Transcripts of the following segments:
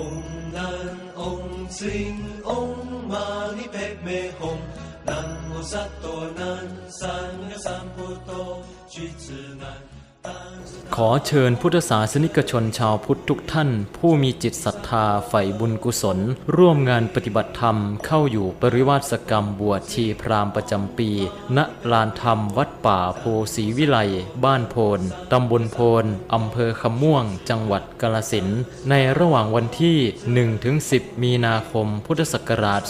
嗡南嗡辛嗡玛尼贝美吽，南无萨多南三藐三菩提เป๊ ขอเชิญพุทธศาสนิกชนชาวพุทธทุกท่าน ผู้มีจิตศรัทธาใฝ่บุญกุศล ร่วมงานปฏิบัติธรรมเข้าอยู่ปริวาสกรรมบวชชีพรามประจำปี ณลานธรรมวัดป่าโพศรีวิไลบ้านโพนตำบลโพนอำเภอคำม่วง จังหวัดกาลสินในระหว่างวันที่ 1-10 มีนาคมพุทธศักราช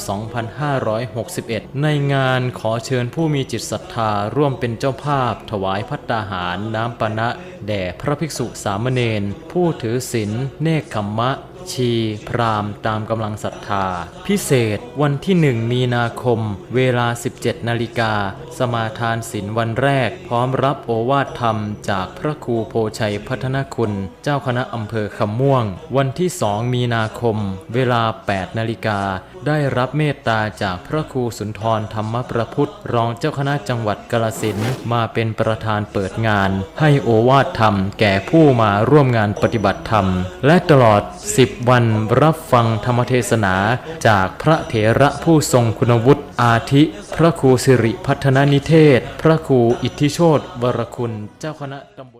2561 ในงานขอเชิญผู้มีจิตศรัทธาร่วมเป็นเจ้าภาพ ถวายพัตตาหารน้ำปานะแด่พระภิกษุสามเณรผู้ถือศีลเนคขมมะ ชี พรามตามกำลังศรัทธา พิเศษวันที่หนึ่งมีนาคม เวลา 17 นาฬิกา สมาทานศีลวันแรก พร้อมรับโอวาทธรรมจากพระครูโพชัยพัฒนคุณ เจ้าคณะอำเภอคำม่วง วันที่สองมีนาคม เวลา 8 นาฬิกา ได้รับเมตตาจากพระครูสุนทรธรรมประพุทธรองเจ้าคณะจังหวัดกาลสินมาเป็นประธานเปิดงาน ให้โอวาทธรรมแก่ผู้มาร่วมงานปฏิบัติธรรม และตลอด 10วันรับฟังธรรมเทศนาจากพระเถระผู้ทรงคุณวุฒิอาทิ พระครูสิริพัฒนนิเทศ พระครูอิทธิโชตวรคุณเจ้าคณะตำบล